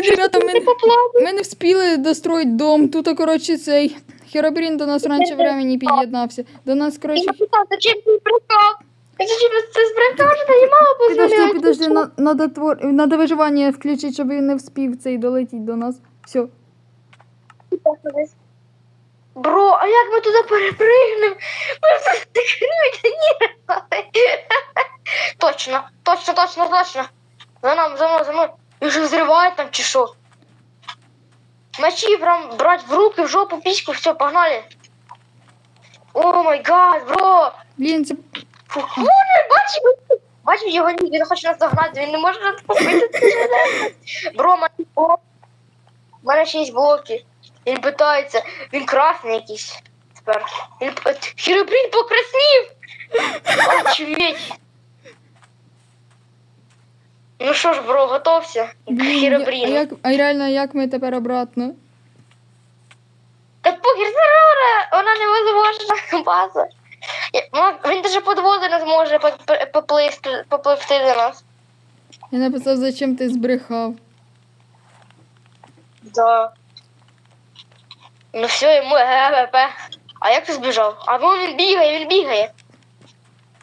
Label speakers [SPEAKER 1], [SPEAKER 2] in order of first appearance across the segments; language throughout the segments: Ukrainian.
[SPEAKER 1] Ребята, ми, ми не встигли достроїти дом. Тут, коротше, цей Херобрін до нас раніше времени під'єднався. До нас, коротше,
[SPEAKER 2] написав, зачем ти збрехав? Зачем ти збрехав, я мало
[SPEAKER 1] Підожди,
[SPEAKER 2] позволяю?
[SPEAKER 1] підожди, на- надо, твор... надо виживання включити, щоб він не вспів цей долетіть до нас. Все.
[SPEAKER 2] Бро, а як ми туди перепригнемо? Ми все секретні. Точно, точно, точно, точно. За нами, за мною, за мною. Він же взриває там чи що? Мечі прям брать в руки, в жопу, піську, все, погнали. О май гад, бро!
[SPEAKER 1] Блін, це
[SPEAKER 2] Фух, Вони, бачив, бачив його ні, він хоче нас догнати, він не може нас купити. Бро, мене блок. У мене ще є блоки. Він питається, він красний якийсь. Тепер. Він Хіробрін покраснів! Очуметь. Ну що ж, бро, готовся.
[SPEAKER 1] блін, я- а, як, а реально, як ми тепер обратно?
[SPEAKER 2] Та похер Зерора, вона невозможна база. Я- Він даже під воду не зможе поп- поплисти, попливти до нас.
[SPEAKER 1] Я написав, зачем ти збрехав.
[SPEAKER 2] Да. Ну все, йому ГВП. А як ти збіжав? А ну він бігає, він бігає.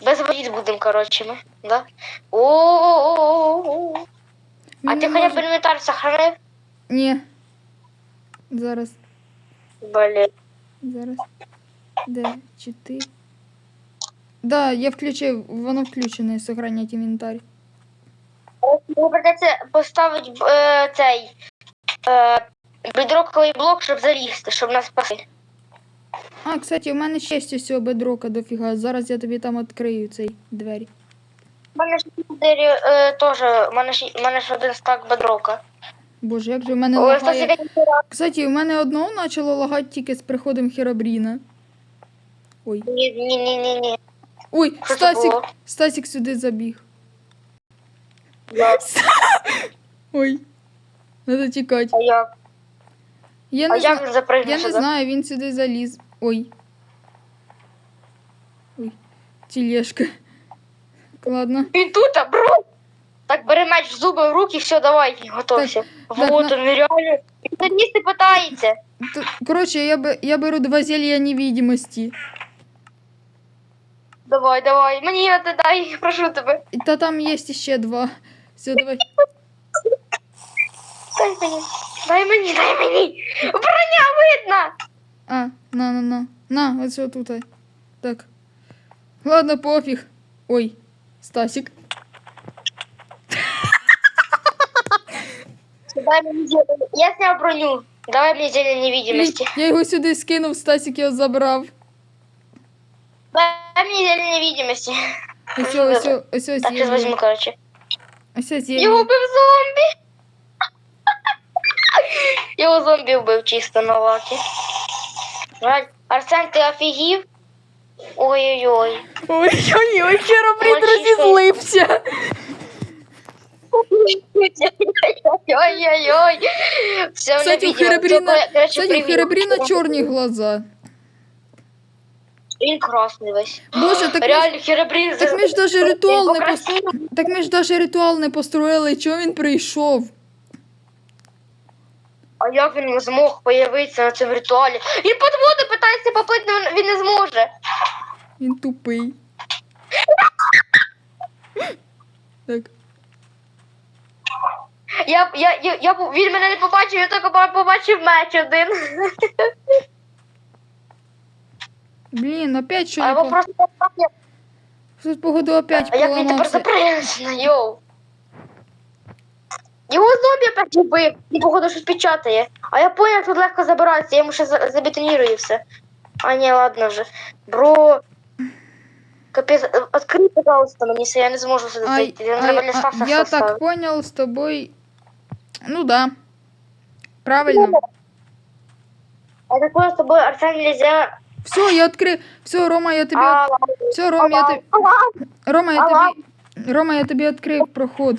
[SPEAKER 2] Без воїд будемо, коротше, ми. Да? О-о-о-о-о. А ти хоча б інвентар сохранив?
[SPEAKER 1] Ні. Зараз,
[SPEAKER 2] Блін.
[SPEAKER 1] зараз. Де? Чи ти? Да, я включив, воно включене, сохранять інвентар.
[SPEAKER 2] Придеться поставити е, цей е, бедроковий блок, щоб залізти, щоб нас спасти.
[SPEAKER 1] А, кстати, у мене ще є цього бедрока дофіга. Зараз я тобі там відкрию цей двері.
[SPEAKER 2] У мене ж чотири е, теж, у мене ж у мене ж один стак бедрока.
[SPEAKER 1] Боже, як же в мене
[SPEAKER 2] Ой,
[SPEAKER 1] лагає. Кстати, у мене одного почало лагати тільки з приходом Херобріна. Ой.
[SPEAKER 2] ні, ні, ні, ні, ні.
[SPEAKER 1] Ой,
[SPEAKER 2] Що це
[SPEAKER 1] Стасік,
[SPEAKER 2] було?
[SPEAKER 1] Стасік сюди забіг. Ой. Надо тікати.
[SPEAKER 2] А як?
[SPEAKER 1] Я
[SPEAKER 2] А
[SPEAKER 1] не,
[SPEAKER 2] як
[SPEAKER 1] зна...
[SPEAKER 2] він запригнув
[SPEAKER 1] я не
[SPEAKER 2] сюди?
[SPEAKER 1] знаю, він сюди заліз. Ой. Ой. Тележка. Ладно.
[SPEAKER 2] Він тут, а, бро! Так, бери меч в зуби в руки, все, давай, готовся.
[SPEAKER 1] так,
[SPEAKER 2] вот
[SPEAKER 1] на-
[SPEAKER 2] он, реально. Він залізти питається.
[SPEAKER 1] Т- Коротше, я, б... я беру два зелья невидимості.
[SPEAKER 2] Давай, давай, мені це дай, прошу тебе.
[SPEAKER 1] І Та там є ще два. Все, давай.
[SPEAKER 2] Дай мені, дай мені, дай мені. Броня видно.
[SPEAKER 1] А, на, на, на. На, ось тут. Так. Ладно, пофіг. Ой, Стасік.
[SPEAKER 2] Дай мені зелень. Я сняв броню. Давай мені зелень
[SPEAKER 1] Блін,
[SPEAKER 2] невидимості.
[SPEAKER 1] Я його сюди скинув, Стасік його забрав.
[SPEAKER 2] Дай мені зелень невидимості.
[SPEAKER 1] Ось, ось, ось, ось,
[SPEAKER 2] Так, сейчас возьму, короче.
[SPEAKER 1] Ось, ось,
[SPEAKER 2] Його
[SPEAKER 1] зелье.
[SPEAKER 2] вбив зомбі. Його зомбі вбив чисто на лакі. Жаль. Арсен, ти офігів? Ой-ой-ой.
[SPEAKER 1] Ой-ой-ой,
[SPEAKER 2] Мальчишка.
[SPEAKER 1] розізлився.
[SPEAKER 2] Ой-ой-ой.
[SPEAKER 1] Кстати, у Херобріна, кстати, у Херобріна чорні глаза.
[SPEAKER 2] Він красний весь.
[SPEAKER 1] Боже, так ми,
[SPEAKER 2] Реально, Херобрін
[SPEAKER 1] так ми ж даже ритуал не пос... Так ми ж даже ритуал не построїли, чого він прийшов?
[SPEAKER 2] А як він змог появитися на цьому ритуалі? Він під воду питається поплити, він не зможе.
[SPEAKER 1] Він тупий. Так.
[SPEAKER 2] Я, я, я, я, він мене не побачив, я тільки побачив меч один.
[SPEAKER 1] Блін, опять що
[SPEAKER 2] А його просто
[SPEAKER 1] Тут походу опять
[SPEAKER 2] А як він тепер на йоу? Його зомбі опять вбив. І походу щось печатає. А я понял, тут легко забиратися, я йому ще за- забетонірую все. А ні, ладно вже. Бро. Капець, е, відкрий, пожалуйста, мені все, я не зможу сюди
[SPEAKER 1] Ай,
[SPEAKER 2] зайти. Треба
[SPEAKER 1] а,
[SPEAKER 2] стався
[SPEAKER 1] я так понял, с тобой... Ну да. Правильно.
[SPEAKER 2] А так понял, з тобою Арсен нельзя.
[SPEAKER 1] Все, я открыл. Все, Рома, я.
[SPEAKER 2] А,
[SPEAKER 1] Все, Ром, я тобі... Рома, я тобі... Рома, я тобі відкрив проход.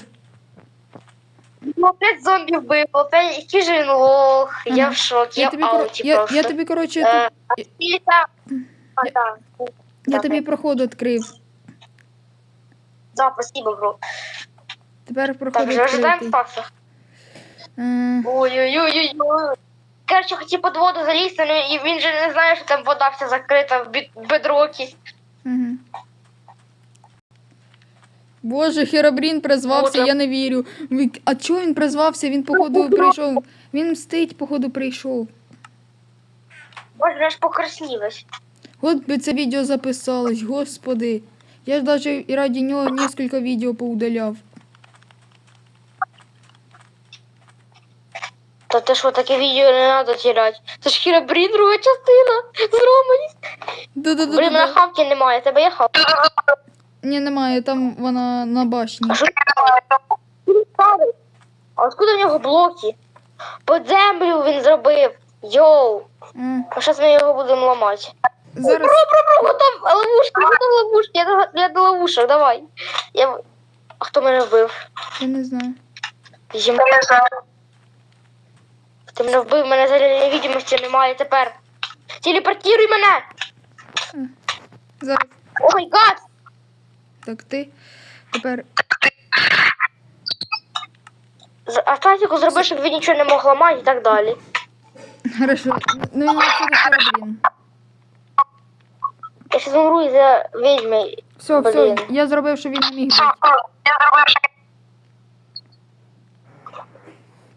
[SPEAKER 2] ну, опять зомбі вбив, опять який же він лох. Я в шокі,
[SPEAKER 1] Я
[SPEAKER 2] я
[SPEAKER 1] тобі,
[SPEAKER 2] ауті
[SPEAKER 1] я,
[SPEAKER 2] просто.
[SPEAKER 1] я тобі, короче,
[SPEAKER 2] Е,
[SPEAKER 1] тут...
[SPEAKER 2] І так. А, так.
[SPEAKER 1] Я тобі
[SPEAKER 2] так.
[SPEAKER 1] проход відкрив.
[SPEAKER 2] Да, спасибо, бро.
[SPEAKER 1] Тепер проход
[SPEAKER 2] Так, вже ожидаємо
[SPEAKER 1] відкритий. Е,
[SPEAKER 2] Ой-ой-ой-ой. Коротше, хотів під воду залізти, ну і він же не знає, що там вода вся закрита в бід- бедрокі.
[SPEAKER 1] Угу. Боже, Херобрін призвався,
[SPEAKER 2] Боже.
[SPEAKER 1] я не вірю. А чого він призвався? Він, походу, прийшов. Він мстить, походу, прийшов.
[SPEAKER 2] Боже, я ж покраснілась.
[SPEAKER 1] От би це відео записалось, господи. Я ж даже і раді нього несколько відео поудаляв.
[SPEAKER 2] Та ти що, таке відео не треба тіряти. Це ж Хіробрін, друга частина. Зроманість. Блін,
[SPEAKER 1] Да-да-да.
[SPEAKER 2] хавки немає, тебе є хавки.
[SPEAKER 1] Ні, немає, там вона на башні.
[SPEAKER 2] А що? А откуда в нього блоки? Під землю він зробив. Йоу.
[SPEAKER 1] А,
[SPEAKER 2] А зараз ми його будемо ламати.
[SPEAKER 1] Зараз.
[SPEAKER 2] Бро, бро, бро, готов ловушки, готов ловушки. Я до, я до ловушок, давай. Я... А хто мене вбив?
[SPEAKER 1] Я не знаю.
[SPEAKER 2] Зима. Ти мене вбив, мене зеленої відомості немає тепер. Телепортируй мене!
[SPEAKER 1] Зараз.
[SPEAKER 2] О май гад!
[SPEAKER 1] Так, ти. Тепер.
[SPEAKER 2] З- А Стасіку зроби, щоб він нічого не мог ламати і так далі.
[SPEAKER 1] Хорошо. Ну він це Херобрін.
[SPEAKER 2] Я ще зумру із-за відьми.
[SPEAKER 1] Все, все,
[SPEAKER 2] Блін.
[SPEAKER 1] я зробив, що він не міг бути.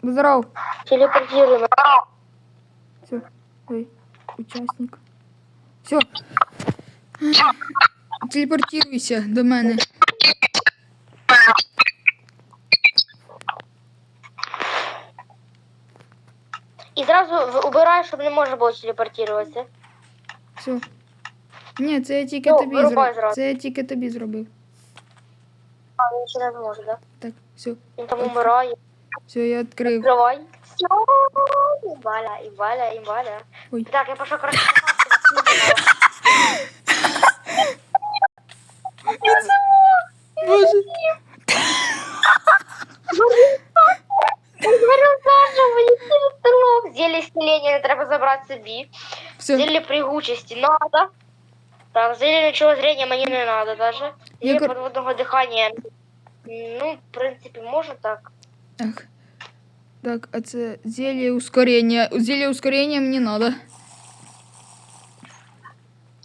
[SPEAKER 1] Здоров.
[SPEAKER 2] Телепортируй.
[SPEAKER 1] Все. Ой, учасник. Все. Телепортируйся до мене.
[SPEAKER 2] І зразу в- убирай, щоб не можна було телепортуватися.
[SPEAKER 1] Все. Ні, це я тільки
[SPEAKER 2] Ну,
[SPEAKER 1] тобі
[SPEAKER 2] вирубай
[SPEAKER 1] зробив.
[SPEAKER 2] зразу.
[SPEAKER 1] Це я тільки тобі зробив.
[SPEAKER 2] А, він ще не зможе, да?
[SPEAKER 1] Так, все.
[SPEAKER 2] Він там умирає.
[SPEAKER 1] Все, я відкрив.
[SPEAKER 2] Відкривай. Все, імбаля, імбаля, імбаля.
[SPEAKER 1] Ой.
[SPEAKER 2] Так, я пішов краще.
[SPEAKER 1] Боже.
[SPEAKER 2] Говорю, Саша, мені це стрілок. Не треба забрати собі.
[SPEAKER 1] Все.
[SPEAKER 2] Пригучості надо. Так, зілля нічого зрення мені не надо даже.
[SPEAKER 1] Я
[SPEAKER 2] Зілля подводного дихання. Ну, в принципі, можна так.
[SPEAKER 1] Так. Так, а це зелье ускорення. Зелье ускорення мені надо.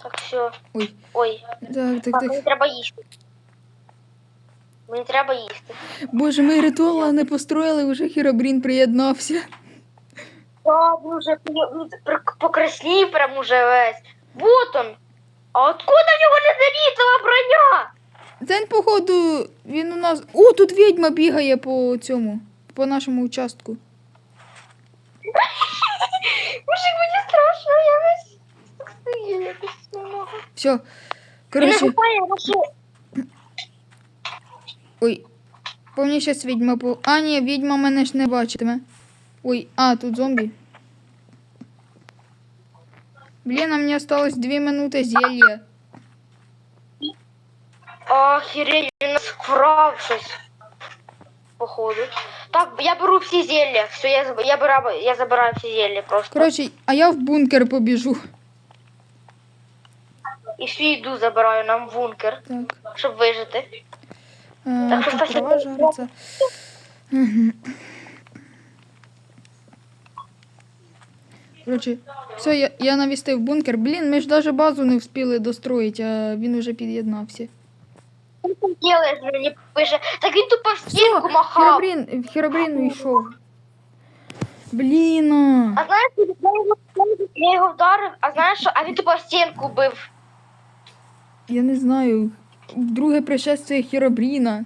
[SPEAKER 2] Так, все.
[SPEAKER 1] Ой.
[SPEAKER 2] Ой,
[SPEAKER 1] Так, так,
[SPEAKER 2] так, мені треба їсти. Мені треба їсти.
[SPEAKER 1] Боже, ми ритуала не построїли, вже Хіробрін приєднався.
[SPEAKER 2] Так, вже він пр- покраснів прям уже весь. Вот он. А откуда в нього незамітова броня?
[SPEAKER 1] Це, походу, він у нас. О, тут відьма бігає по цьому, по нашому участку.
[SPEAKER 2] Мужик, мені страшно, я весь стою, якось не можу.
[SPEAKER 1] Все.
[SPEAKER 2] Він
[SPEAKER 1] Коротше, ой. По мені щас відьма по. А, ні, відьма мене ж не бачитиме. Ой, а, тут зомбі. Блін, а мені осталось 2 минути зелья.
[SPEAKER 2] Охереть, вкрав щось. Походу. Так, я беру всі зілля. Все, я, я, беру, я забираю всі зілля просто.
[SPEAKER 1] Коротше, а я в бункер побіжу.
[SPEAKER 2] І всі йду забираю нам в бункер,
[SPEAKER 1] Так.
[SPEAKER 2] щоб вижити.
[SPEAKER 1] Е,
[SPEAKER 2] Так, що
[SPEAKER 1] трава
[SPEAKER 2] ти-
[SPEAKER 1] жариться. Коротше, все, я, я навістив бункер. Блін, ми ж навіть базу не встигли достроїти, а він уже під'єднався.
[SPEAKER 2] Ти робиш, мені пише? Так він тупо в стінку махав.
[SPEAKER 1] Херобрін, Херобрін уйшов. Блін. а.
[SPEAKER 2] Знаєш, я його, я його вдарив, а знаєш що? А він тупо в стінку бив.
[SPEAKER 1] Я не знаю. Друге пришествие Херобріна.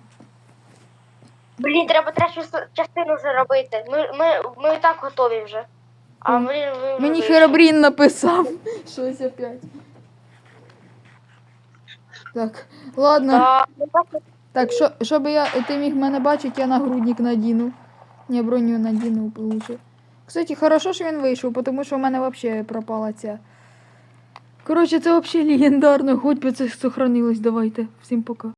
[SPEAKER 2] Блін, треба третю с- частину вже робити. Ми, ми, ми і так готові вже. А блін, ви вже
[SPEAKER 1] Мені
[SPEAKER 2] вийшли.
[SPEAKER 1] Херобрін написав. Щось опять. Так, ладно.
[SPEAKER 2] Так,
[SPEAKER 1] що, щоб я, ти міг мене бачити, я нагрудник надіну. Я броню надіну лучше. Кстати, хорошо, що він вийшов, тому що в мене взагалі пропала ця. Коротше, це взагалі легендарно, хоч би це сохранилось. Давайте. Всім пока.